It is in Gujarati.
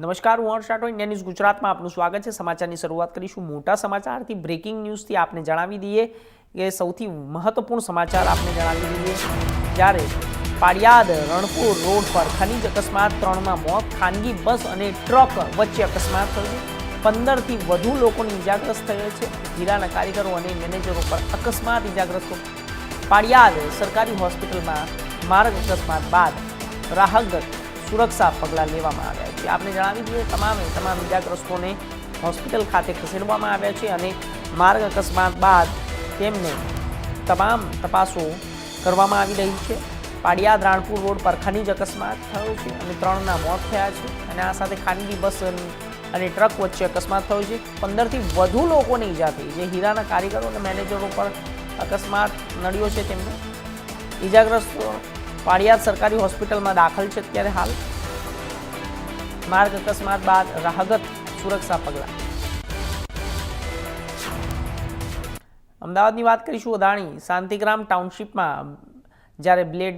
નમસ્કાર, હું હર્ષ રાઠોડ ઇન્ડિયા ન્યૂઝ ગુજરાતમાં આપનું સ્વાગત છે. સમાચારની શરૂઆત કરીશું મોટા સમાચારથી. બ્રેકિંગ ન્યૂઝથી આપને જણાવી દઈએ કે સૌથી મહત્વપૂર્ણ સમાચાર આપને જણાવી દઈએ. જ્યારે પાડિયાદ રણપુર રોડ પર ખનીજ અકસ્માત, ત્રણમાં મોત, ખાનગી બસ અને ટ્રક વચ્ચે અકસ્માત થયો પંદરથી વધુ લોકોની ઇજાગ્રસ્ત થયેલ છે. હીરાના કારીગરો અને મેનેજરો પર અકસ્માત ઇજાગ્રસ્તો. પાડિયાદ સરકારી હોસ્પિટલમાં માર્ગ અકસ્માત બાદ રાહત સુરક્ષા પગલાં લેવામાં આવ્યા છે. આપને જણાવી દઈએ, તમામે તમામ ઇજાગ્રસ્તોને હોસ્પિટલ ખાતે ખસેડવામાં આવ્યા છે અને માર્ગ અકસ્માત બાદ તેમને તમામ તપાસો કરવામાં આવી રહી છે. પાડિયાદ રાણપુર રોડ પર ખનીજ અકસ્માત થયો છે અને ત્રણના મોત થયા છે અને આ સાથે ખાનગી બસ અને ટ્રક વચ્ચે અકસ્માત થયો છે. પંદરથી વધુ લોકોને ઈજા થઈ જે હીરાના કારીગરો અને મેનેજરો પર અકસ્માત નડ્યો છે તેમને. ઈજાગ્રસ્તો પાડિયાદ સરકારી હોસ્પિટલમાં દાખલ છે અત્યારે હાલ. માર્ગ અકસ્માત બાદ રાહગત સુરક્ષા પગલાં. અમદાવાદની વાત કરીશું અદાણી. શાંતિગ્રામ ટાઉનશીપમાં જ્યારે બ્લેડ